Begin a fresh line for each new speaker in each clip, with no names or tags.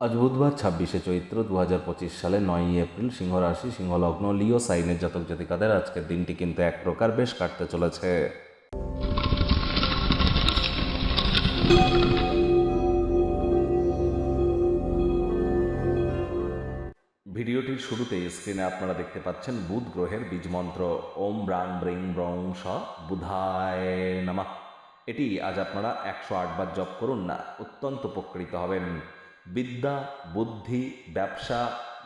আজ বুধবার ছাব্বিশে চৈত্র দু হাজার পঁচিশ সালে নয়ই এপ্রিল সিংহ রাশি সিংহ লগ্ন লিও সাইনের জাতক জাতিকাদের আজকের দিনটি কিন্তু এক প্রকার বেশ কাটতে চলেছে। ভিডিওটির শুরুতে স্ক্রিনে আপনারা দেখতে পাচ্ছেন বুধ গ্রহের বীজ মন্ত্র। ওম ব্রাং ব্রিং ব্রং স বুধায় নামা। এটি আজ আপনারা একশো আটবার জপ করুন না, অত্যন্ত উপকৃত হবেন। বিদ্যা, বুদ্ধি, ব্যবসা,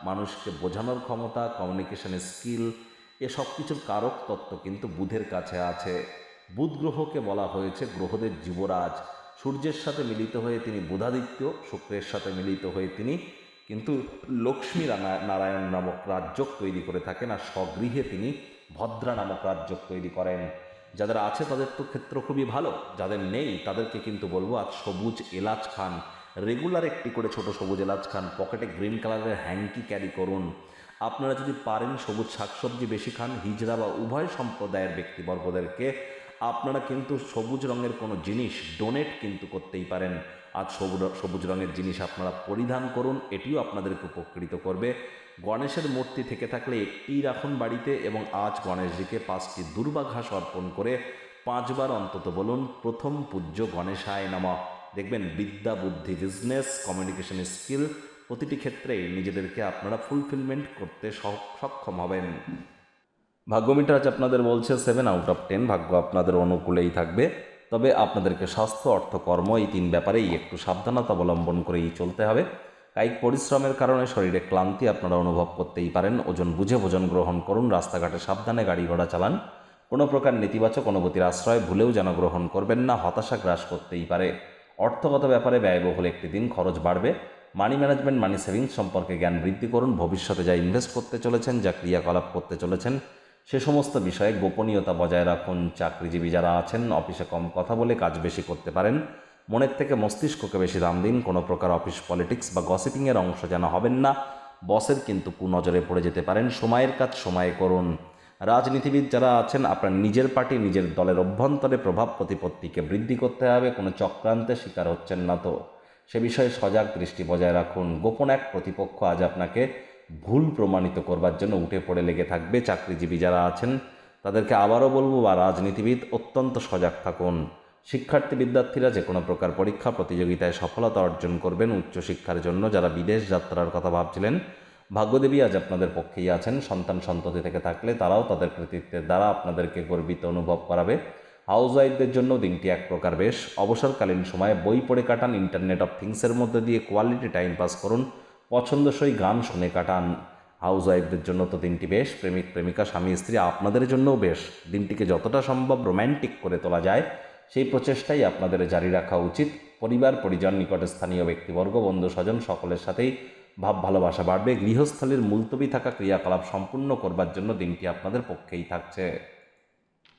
মানুষকে বোঝানোর ক্ষমতা কমিউনিকেশনের স্কিল এ সব কিছুর কারক তত্ত্ব কিন্তু বুধের কাছে আছে। বুধ গ্রহকে বলা হয়েছে গ্রহদের যুবরাজ। সূর্যের সাথে মিলিত হয়ে তিনি বুধাদিত্য, শুক্রের সাথে মিলিত হয়ে তিনি কিন্তু লক্ষ্মী নারায়ণ নামক রাজ্য তৈরি করে থাকেন আর স্বগৃহে তিনি ভদ্রা নামক রাজ্য তৈরি করেন। যাদের আছে তাদের তো ক্ষেত্র খুবই ভালো, যাদের নেই তাদেরকে কিন্তু বলব আজ সবুজ এলাচ খান। রেগুলার একটি করে ছোট সবুজ এলাচ খান পকেটে গ্রিন কালারের হ্যাঙ্কি ক্যারি করুন। আপনারা যদি পারেন সবুজ শাকসবজি বেশি খান, হিজড়া বা উভয় সম্প্রদায়ের ব্যক্তিবর্গদেরকে, আপনারা কিন্তু সবুজ রঙের কোনো জিনিস ডোনেট কিন্তু করতেই পারেন। আজ সবুজ সবুজ রঙের জিনিস আপনারা পরিধান করুন, এটিও আপনাদেরকে উপকৃত করবে। গণেশের মূর্তি থেকে থাকলে একটিই রাখুন বাড়িতে এবং আজ গণেশজিকে পাঁচটি দুর্বা ঘাস অর্পণ করে পাঁচবার অন্তত বলুন, প্রথম পূজ্য গণেশায় নামা। দেখবেন বিদ্যা, বুদ্ধি বিজনেস কমিউনিকেশন স্কিল প্রতিটি ক্ষেত্রেই নিজেদেরকে আপনারা ফুলফিলমেন্ট করতে সক্ষম হবেন। ভাগ্যমিটার আজ আপনাদের বলছে সেভেন আউট অফ টেন ভাগ্য আপনাদের অনুকূলেই থাকবে। তবে আপনাদেরকে স্বাস্থ্য অর্থ কর্ম এই তিন ব্যাপারেই একটু সাবধানতা অবলম্বন করেই চলতে হবে। কায়িক পরিশ্রমের কারণে শরীরে ক্লান্তি আপনারা অনুভব করতেই পারেন। ওজন বুঝে ভোজন গ্রহণ করুন, রাস্তাঘাটে সাবধানে গাড়ি ঘোড়া চালান। কোনো প্রকার নেতিবাচক অনুভূতির আশ্রয় ভুলেও যেন গ্রহণ করবেন না, হতাশা গ্রাস করতেই পারে। অর্থগত ব্যাপারে ব্যয়বহুল একটি দিন খরচ বাড়বে। মানি ম্যানেজমেন্ট মানি সেভিংস সম্পর্কে জ্ঞান বৃদ্ধি করুন। ভবিষ্যতে যা ইনভেস্ট করতে চলেছেন, যা ক্রিয়াকলাপ করতে চলেছেন, সে সমস্ত বিষয়ে গোপনীয়তা বজায় রাখুন। চাকরিজীবী যারা আছেন অফিসে কম কথা বলে কাজ বেশি করতে পারেন। মনের থেকে মস্তিষ্ককে বেশি দাম দিন। কোনো প্রকার অফিস পলিটিক্স বা গসিপিংয়ের অংশ যেন হবেন না। বসের কিন্তু কুনজরে পড়ে যেতে পারেন। সময়ের কাজ সময়ে করুন। রাজনীতিবিদ যারা আছেন, আপনার নিজের পার্টি, নিজের দলের অভ্যন্তরে প্রভাব প্রতিপত্তিকে বৃদ্ধি করতে হবে, কোনো চক্রান্তের শিকার হচ্ছেন না তো। সে বিষয়ে সজাগ দৃষ্টি বজায় রাখুন। গোপন এক প্রতিপক্ষ আজ আপনাকে ভুল প্রমাণিত করবার জন্য উঠে পড়ে লেগে থাকবে। চাকরিজীবী যারা আছেন, তাদেরকে আবারও বলব, বা রাজনীতিবিদ, অত্যন্ত সজাগ থাকুন। শিক্ষার্থী বিদ্যার্থীরা যে কোনো প্রকার পরীক্ষা, প্রতিযোগিতায় সফলতা অর্জন করবেন উচ্চশিক্ষার জন্য। যারা বিদেশ যাত্রার কথা ভাবছিলেন ভাগ্যদেবী আজ আপনাদের পক্ষেই আছেন। সন্তান সন্ততি থেকে থাকলে তারাও তাদের কৃতিত্বের দ্বারা আপনাদেরকে গর্বিত অনুভব করাবে। হাউস ওয়াইফদের জন্য দিনটি এক প্রকার বেশ। অবসরকালীন সময়ে বই পড়ে কাটান, ইন্টারনেট অফ থিংসের মধ্যে দিয়ে কোয়ালিটি টাইম পাস করুন, পছন্দসই গান শুনে কাটান। হাউস ওয়াইফদের জন্য তো দিনটি বেশ। প্রেমিক, প্রেমিকা, স্বামী, স্ত্রী আপনাদের জন্যও বেশ। দিনটিকে যতটা সম্ভব রোম্যান্টিক করে তোলা যায়, সেই প্রচেষ্টাই আপনাদের জারি রাখা উচিত। পরিবার, পরিজন নিকটে স্থানীয় ব্যক্তিবর্গ বন্ধু স্বজন সকলের সাথেই ভাব ভালোবাসা বাড়বে। গৃহস্থলীর মুলতবি থাকা ক্রিয়াকলাপ সম্পূর্ণ করবার জন্য দিনটি আপনাদের পক্ষেই থাকছে।